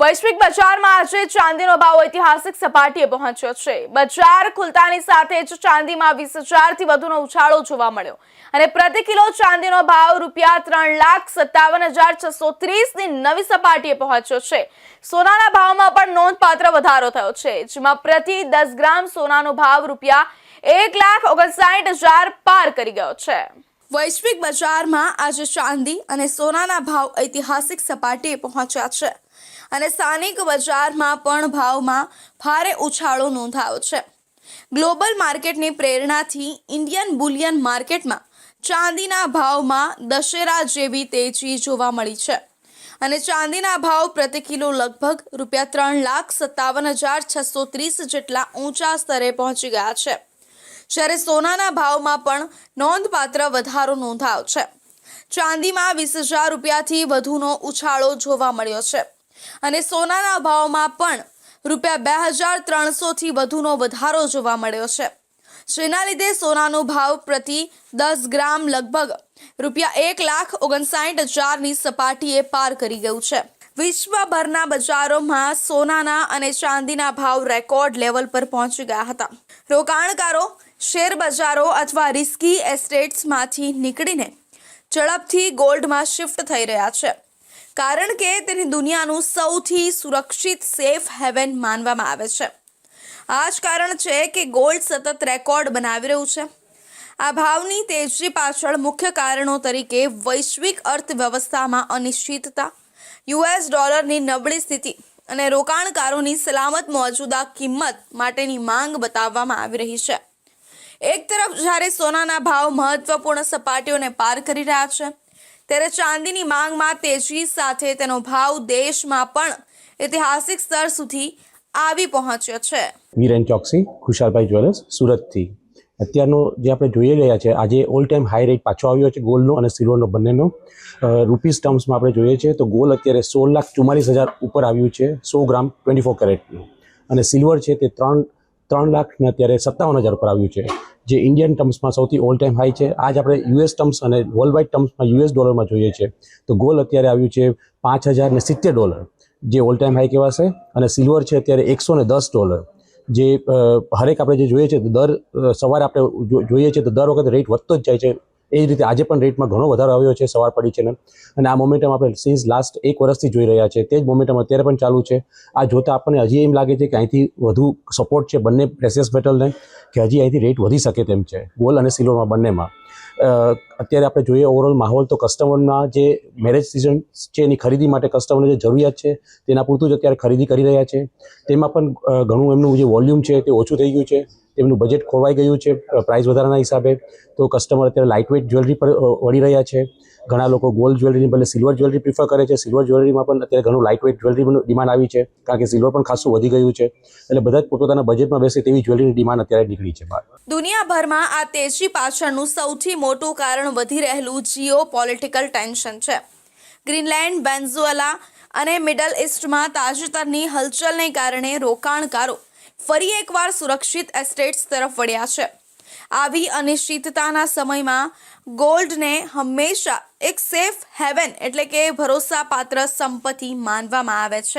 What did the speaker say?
વૈશ્વિક બજારમાં આજે ચાંદીનો ભાવ ઐતિહાસિક સપાટીએ પહોંચ્યો છે. બજાર ખુલતાની સાથે જ ચાંદીમાં વીસ હજારથી વધુનો ઉછાળો જોવા મળ્યો. અને પ્રતિ કિલો ચાંદીનો ભાવ રૂપિયા ત્રણ લાખ સત્તાવન હજાર છસો ત્રીસની નવી સપાટીએ પહોંચ્યો છે. સોનાના ભાવમાં પણ નોંધપાત્ર વધારો થયો છે, જેમાં પ્રતિ દસ ગ્રામ સોનાનો ભાવ રૂપિયા એક લાખ ઓગણસાઠ હજાર પાર કરી ગયો છે. વૈશ્વિક બજારમાં આજે ચાંદી અને સોનાના ભાવ ઐતિહાસિક સપાટીએ પહોંચ્યા છે અને સ્થાનિક બજારમાં પણ ભાવમાં ભારે ઉછાળો નોંધાયો છે. ગ્લોબલ માર્કેટની પ્રેરણાથી ઇન્ડિયન બુલિયન માર્કેટમાં ચાંદીના ભાવમાં દશેરા જેવી તેજી જોવા મળી છે. અને ચાંદીના ભાવ પ્રતિ કિલો લગભગ રૂપિયા ત્રણ લાખ સત્તાવન હજાર છસો ત્રીસ જેટલા ઊંચા સ્તરે પહોંચી ગયા છે. જ્યારે સોનાના ભાવમાં પણ નોંધપાત્ર વધારો નોંધાયો છે. ચાંદીમાં વીસ હજાર રૂપિયાથી વધુનો ઉછાળો જોવા મળ્યો છે. અને સોનાના ભાવમાં પણ રૂપિયા બે હજાર ત્રણસોથી વધુનો વધારો જોવા મળ્યો છે. જેના લીધે સોનાનો ભાવ પ્રતિ દસ ગ્રામ લગભગ રૂપિયા એક લાખ ઓગણસાઠ હજારની સપાટીએ પાર કરી ગયું છે. વિશ્વભરના બજારોમાં સોનાના અને ચાંદીના ભાવ રેકોર્ડ લેવલ પર પહોંચી ગયા હતા. રોકાણકારો શેર બજારો અથવા રિસ્કી એસ્ટેટ્સમાંથી નીકળીને ઝડપથી ગોલ્ડમાં શિફ્ટ થઈ રહ્યા છે. કારણ કે તેને દુનિયાનું સૌથી સુરક્ષિત સેફ હેવન માનવામાં આવે છે. આ જ કારણ છે કે ગોલ્ડ સતત રેકોર્ડ બનાવી રહ્યું છે. આ ભાવની તેજી પાછળ મુખ્ય કારણો તરીકે વૈશ્વિક અર્થવ્યવસ્થામાં અનિશ્ચિતતા, યુએસ ડોલરની નબળી સ્થિતિ અને રોકાણકારોની સલામત મોજૂદા કિંમત માટેની માંગ બતાવવામાં આવી રહી છે. એક તરફ જ્યારે સોનાના ભાવ મહત્વપૂર્ણ સપાટીઓને પાર કરી રહ્યા છે, ત્યારે ચાંદીની માંગમાં તેજી સાથે તેનો ભાવ દેશમાં પણ ઐતિહાસિક સ્તર સુધી આવી પહોંચ્યો છે. વીરેન ચોકસી ખુશાલભાઈ જ્વેલર્સ સુરતથી અત્યારનો જે આપણે જોઈ રહ્યા છે, આજે ઓલ ટાઈમ હાઈ રેટ પાછો આવ્યો છે ગોલ્ડનો અને સિલ્વરનો બંનેનો. રૂપીસ ટર્મ્સમાં આપણે જોઈએ છે, તો ગોલ્ડ અત્યારે સોળ લાખ ચુમ્માલીસ હજાર ઉપર આવ્યું છે, સો ગ્રામ ટ્વેન્ટી ફોર કેરેટનું અને સિલ્વર છે તે ત્રણ ત્રણ લાખ ને અત્યારે સત્તાવન હજાર ઉપર આવ્યું છે. જે ઇન્ડિયન ટર્મ્સમાં સૌથી ઓલ ટાઈમ હાઈ છે. આજ આપણે યુએસ ટર્મ્સ અને વર્લ્ડ વાઇડ ટર્મ્સમાં યુએસ ડોલરમાં જોઈએ છે તો ગોલ્ડ અત્યારે આવ્યું છે પાંચ હજાર ને સિત્તેર ડોલર જે ઓલ ટાઈમ હાઈ કહેવાશે અને સિલ્વર છે અત્યારે એકસો ને દસ ડોલર જે હરેક આપણે જે જોઈએ છે દર સવારે આપણે જોઈએ છે, તો દર વખતે રેટ વધતો જ જાય છે. એ જ રીતે આજે પણ રેટમાં ઘણો વધારો આવ્યો છે, સવાર પડી છે ને. અને આ મોમેન્ટમ આપણે સિન્સ લાસ્ટ એક વર્ષથી જોઈ રહ્યા છે. તે જ મોમેન્ટમ અત્યારે પણ ચાલુ છે. આ જોતાં આપણને હજી એમ લાગે છે કે અહીંથી વધુ સપોર્ટ છે બંને પ્રેસિયસ મેટલને કે હજી અહીંથી રેટ વધી શકે તેમ છે. ગોલ્ડ અને સિલ્વરમાં બંનેમાં. અત્યારે આપણે જોઈએ ઓવરઓલ માહોલ, તો કસ્ટમરના જે મેરેજ સિઝન છે, એની ખરીદી માટે કસ્ટમરની જે જરૂરિયાત છે, તેના પૂરતું જ અત્યારે ખરીદી કરી રહ્યા છે. તેમાં પણ ઘણું એમનું જે વોલ્યુમ છે, તે ઓછું થઈ ગયું છે. તેમનું બજેટ ખોવાઈ ગયું છે પ્રાઇસ વધારાના હિસાબે. તો કસ્ટમર અત્યારે લાઇટ વેઇટ જ્વેલરી પર વળી રહ્યા છે. ઘણા લોકો ગોલ્ડ જ્વેલરીની બદલે સિલ્વર જ્વેલરી પ્રિફર કરે છે. સિલ્વર જ્વેલરીમાં પણ અત્યારે ઘણું લાઇટ વેઇટ જ્વેલરીનું ડિમાન્ડ આવી છે, કારણ કે સિલ્વર પણ ખાસું વધી ગયું છે. એટલે બધા જ પોતાના બજેટમાં બેસે તેવી જ્વેલરીની ડિમાન્ડ અત્યારે નીકળી છે બહાર. દુનિયાભરમાં આ તેજી પાછળનું સૌથી મોટું કારણ વધી રહેલું જીઓ પોલિટિકલ ટેન્શન છે. ગ્રીનલેન્ડ બેન્ઝુએલા અને મિડલ ઇસ્ટમાં તાજેતરની હલચલને કારણે રોકાણકારો ફરી એકવાર સુરક્ષિત એસ્ટેટ્સ તરફ વળ્યા છે. આવી અનિશ્ચિતતાના સમયમાં ગોલ્ડને હંમેશા એક સેફ હેવન એટલે કે ભરોસાપાત્ર સંપત્તિ માનવામાં આવે છે.